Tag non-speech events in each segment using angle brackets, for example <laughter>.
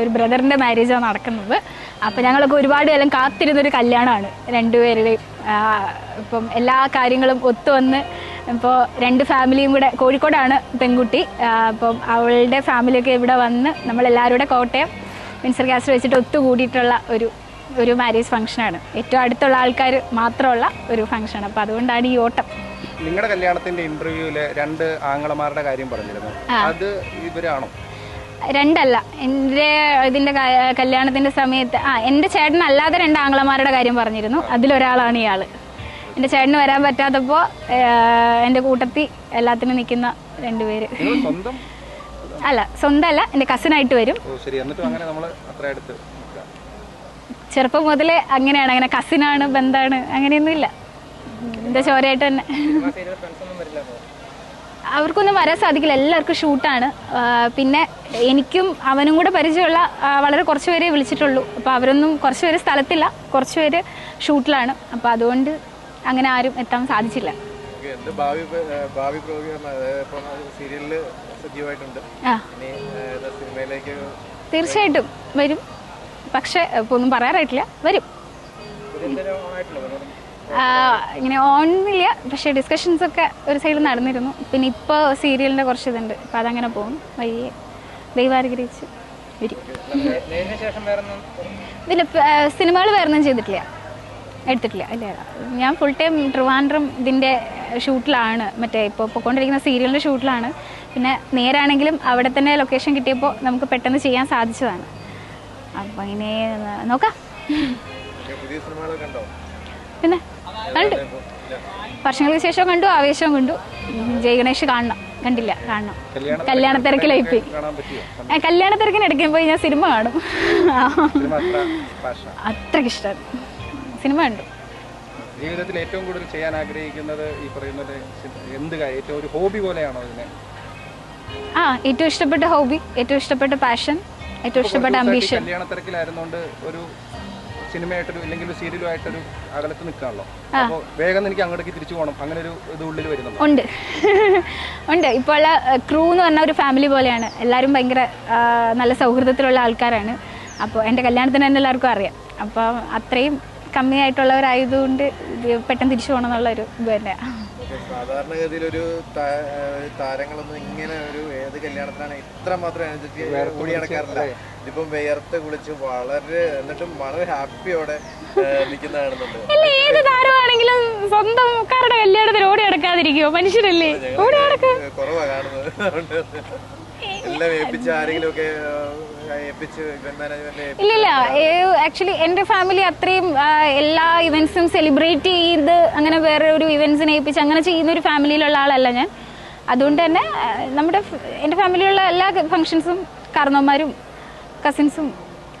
ഒരു ബ്രദറിന്റെ മാരേജാണ് നടക്കുന്നത്. അപ്പോൾ ഞങ്ങളൊക്കെ ഒരുപാട് കാലം കാത്തിരുന്നൊരു കല്യാണമാണ് രണ്ടുപേരുടെയും. ഇപ്പം എല്ലാ കാര്യങ്ങളും ഒത്തുവന്ന് ഇപ്പോൾ രണ്ട് ഫാമിലിയും കൂടെ കോഴിക്കോടാണ് പെൺകുട്ടി. അപ്പം അവളുടെ ഫാമിലിയൊക്കെ ഇവിടെ വന്ന് നമ്മളെല്ലാവരുടെ കൂടെ കോട്ടയം മിൻസർ ഗ്യാസ് വെച്ചിട്ട് ഒത്തുകൂടിയിട്ടുള്ള ഒരു ഒരു മാരേജ് ഫംഗ്ഷനാണ് ഏറ്റവും അടുത്തുള്ള ആൾക്കാർ മാത്രമുള്ള ഒരു ഫംഗ്ഷനാണ് അപ്പോൾ അതുകൊണ്ടാണ് ഈ ഓട്ടം. നിങ്ങളുടെ കല്യാണത്തിന്റെ ഇന്റർവ്യൂവിൽ രണ്ട് ആങ്ങളമാരുടെ കാര്യം പറഞ്ഞിരുന്നു. അത് ഇവരാണോ? രണ്ടല്ല. എന്റെ ഇതിന്റെ കല്യാണത്തിന്റെ സമയത്ത് ആ എന്റെ ചേട്ടൻ അല്ലാതെ രണ്ട് ആങ്ങളമാരുടെ കാര്യം പറഞ്ഞിരുന്നു. അതിലൊരാളാണ് ഇയാൾ എന്റെ ചേട്ടന് വരാൻ പറ്റാത്തപ്പോൾ എന്റെ കൂട്ടത്തിൽ എല്ലാത്തിനും നിൽക്കുന്ന രണ്ടുപേര്. അല്ല സ്വന്തമല്ല എന്റെ കസിനായിട്ട് വരും. ചെറുപ്പം മുതലേ അങ്ങനെയാണ്. അങ്ങനെ കസിനാണ് ബന്ധാണ് അങ്ങനെയൊന്നുമില്ല. എന്റെ ചോരയായിട്ട് തന്നെ അവർക്കൊന്നും വരാൻ സാധിക്കില്ല. എല്ലാവർക്കും ഷൂട്ടാണ്. പിന്നെ എനിക്കും അവനും കൂടെ പരിചയമുള്ള വളരെ കുറച്ച് പേരെ വിളിച്ചിട്ടുള്ളൂ. അപ്പോൾ അവരൊന്നും കുറച്ച് പേര് സ്ഥലത്തില്ല. കുറച്ച് പേര് ഷൂട്ടിലാണ്. അപ്പോൾ അതുകൊണ്ട് അങ്ങനെ ആരും എത്താൻ സാധിച്ചില്ല. ഭാവി ഭാവി ഇപ്പം സീരിയലിൽ സജീവമായിട്ടുണ്ട് സിനിമയിലേക്ക് തീർച്ചയായിട്ടും വരും. പക്ഷേ ഇപ്പോൾ ഒന്നും പറയാറായിട്ടില്ല. വരും. പുതിയന്തരം ഓൺ ഇല്ല ഇങ്ങനെ പക്ഷേ ഡിസ്കഷൻസ് ഒക്കെ ഒരു സൈഡിൽ നടന്നിരുന്നു. പിന്നെ ഇപ്പോൾ സീരിയലിന്റെ കുറച്ച് ഇതുണ്ട് അപ്പോൾ അതങ്ങനെ പോകും വഴിയെ ദൈവാനുഗ്രഹിച്ച് വരും പിന്നെ സിനിമകൾ വേറെ ഒന്നും ചെയ്തിട്ടില്ല. എടുത്തിട്ടില്ല. ഇല്ല ഞാൻ ഫുൾ ടൈം ട്രിവാൻഡ്രം ഇതിന്റെ ഷൂട്ടിലാണ്. മറ്റേ ഇപ്പോൾ പൊയ്ക്കൊണ്ടിരിക്കുന്ന സീരിയലിന്റെ ഷൂട്ടിലാണ്. പിന്നെ നേരാണെങ്കിലും അവിടെ തന്നെ ലൊക്കേഷൻ കിട്ടിയപ്പോൾ നമുക്ക് പെട്ടെന്ന് ചെയ്യാൻ സാധിച്ചതാണ്. അപ്പോൾ ഇങ്ങനെ നോക്കാം. പുതിയ പിന്നെ? കണ്ടു. വർഷങ്ങൾക്ക് ശേഷം കണ്ടു ആവേശവും കണ്ടു. ജയ ഗണേഷ് കാണണം. കണ്ടില്ല കാണണം. കല്യാണ തിരക്കിലായി പോയി. കല്യാണ തിരക്കിന് ഇടയ്ക്ക് പോയി ഞാൻ സിനിമ കാണും. അത്രയ്ക്ക് ഇഷ്ടമാണ് സിനിമ കണ്ടു. ജീവിതത്തിൽ ഏറ്റവും കൂടുതൽ ചെയ്യാൻ ആഗ്രഹിക്കുന്നത് ഈ പറയുന്നത് എന്ത് കാര്യം ഏറ്റവും ഒരു ഹോബി പോലെയാണോ ഇതിനെ? ആ ഏറ്റവും ഇഷ്ടപ്പെട്ട ഹോബി ഏറ്റവും ഇഷ്ടപ്പെട്ട പാഷൻ ഏറ്റവും ഇഷ്ടപ്പെട്ട അംബീഷൻ കല്യാണ തിരക്കിലായിരുന്നോണ്ട് ഒരു സിനിമയായിട്ടൊരു അല്ലെങ്കിൽ ഒരു സീരിയലുമായിട്ടൊരു അകലത്ത് നിൽക്കാണല്ലോ അപ്പോൾ വേഗം എനിക്ക് അങ്ങോട്ടേക്ക് തിരിച്ചു പോകണം. അങ്ങനെ ഒരു ഇത് ഉള്ളിൽ വരുന്നുണ്ട് ഉണ്ട്. <laughs> ഉണ്ട്. ഇപ്പോൾ ഉള്ള ക്രൂ എന്ന് പറഞ്ഞ ഒരു ഫാമിലി പോലെയാണ്. എല്ലാവരും ഭയങ്കര നല്ല സൗഹൃദത്തിലുള്ള ആൾക്കാരാണ്. അപ്പോൾ എന്റെ കല്യാണത്തിന് തന്നെ എല്ലാവർക്കും അറിയാം. അപ്പോൾ അത്രയും കമ്മിയായിട്ടുള്ളവരായതുകൊണ്ട് പെട്ടെന്ന് തിരിച്ചു പോകണം എന്നുള്ള ഒരു ഇത് തന്നെയാണ് സാധാരണഗതിയിൽ ഒരു താരങ്ങളൊന്നും ഇങ്ങനെ ഒരു ഏത് കല്യാണത്തിനാണ് ഇത്ര മാത്രം എനർജറ്റി ഓടി നടക്കാറില്ല ഇതിപ്പം വിയർത്ത് കുളിച്ച് വളരെ എന്നിട്ടും വളരെ ഹാപ്പിയോടെ നിൽക്കുന്ന കാണുന്നുണ്ട്. അല്ല ഏത് താരമാണെങ്കിലും സ്വന്തംക്കാരുടെ കല്യാണത്തിന് ഓടി നടക്കാതിരിക്കുമോ മനുഷ്യരല്ലേ? ഓടി കുറവാ കാണുന്നത്. എല്ലാം ഏൽപ്പിച്ച ആരെങ്കിലും ഒക്കെ ഇല്ലില്ല ആക്ച്വലി എന്റെ ഫാമിലി അത്രയും എല്ലാ ഇവന്റ്സും സെലിബ്രേറ്റ് ചെയ്ത് അങ്ങനെ വേറെ ഒരു ഇവന്റ്സിനെ ഏൽപ്പിച്ച് അങ്ങനെ ചെയ്യുന്ന ഒരു ഫാമിലിയിലുള്ള ആളല്ല ഞാൻ. അതുകൊണ്ട് തന്നെ നമ്മുടെ എന്റെ എന്റെ ഫാമിലിയിലുള്ള എല്ലാ ഫങ്ഷൻസും കാരണവന്മാരും കസിൻസും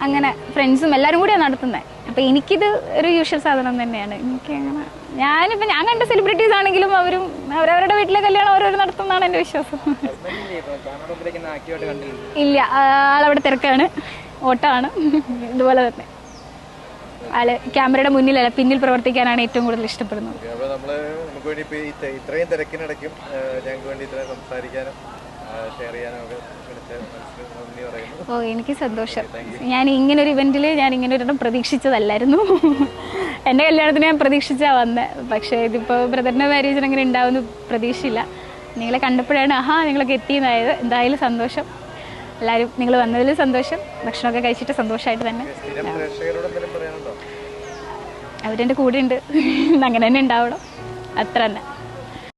അങ്ങനെ ഫ്രണ്ട്സും എല്ലാവരും കൂടിയാണ് നടത്തുന്നത് അപ്പം എനിക്കിത് ഒരു യൂഷ്വൽ സാധനം തന്നെയാണ്. എനിക്ക് അങ്ങനെ ഞാനിപ്പോൾ ഞാൻ കണ്ട സെലിബ്രിറ്റീസ് ആണെങ്കിലും അവരും അവരവരുടെ വീട്ടിലെ കല്യാണം ഓരോരോ നടത്തുന്നതാണ് എന്റെ വിശ്വാസം. ഇല്ല ആളവിടെ തിരക്കാണ്. ഓട്ടമാണ് ഇതുപോലെ തന്നെ. ആൾ ക്യാമറയുടെ മുന്നിലല്ല പിന്നിൽ പ്രവർത്തിക്കാനാണ് ഏറ്റവും കൂടുതൽ ഇഷ്ടപ്പെടുന്നത്. ഇത്രയും വേണ്ടി ഷെയർ ചെയ്യാനൊക്കെ നന്ദി പറയുന്നു. ഓ എനിക്ക് സന്തോഷം. ഞാൻ ഇങ്ങനെ ഒരു ഇവന്റിൽ ഞാൻ ഇങ്ങനെ ഒരെണ്ണം പ്രതീക്ഷിച്ചതല്ലായിരുന്നു. എന്റെ കല്യാണത്തിന് ഞാൻ പ്രതീക്ഷിച്ചാ വന്നത് പക്ഷേ ഇതിപ്പോ ബ്രദറിന്റെ മാരേജിന് അങ്ങനെ ഉണ്ടാവുന്ന പ്രതീക്ഷയില്ല നിങ്ങളെ കണ്ടപ്പോഴാണ് ആഹാ നിങ്ങളൊക്കെ എത്തിയതായത് എന്തായാലും സന്തോഷം. എല്ലാവരും നിങ്ങൾ വന്നതിൽ സന്തോഷം. ഭക്ഷണമൊക്കെ കഴിച്ചിട്ട് സന്തോഷമായിട്ട് തന്നെ. അവരെ അവരെന്റെ കൂടെ ഉണ്ട് അങ്ങനെ തന്നെ ഉണ്ടാവണം അത്ര തന്നെ.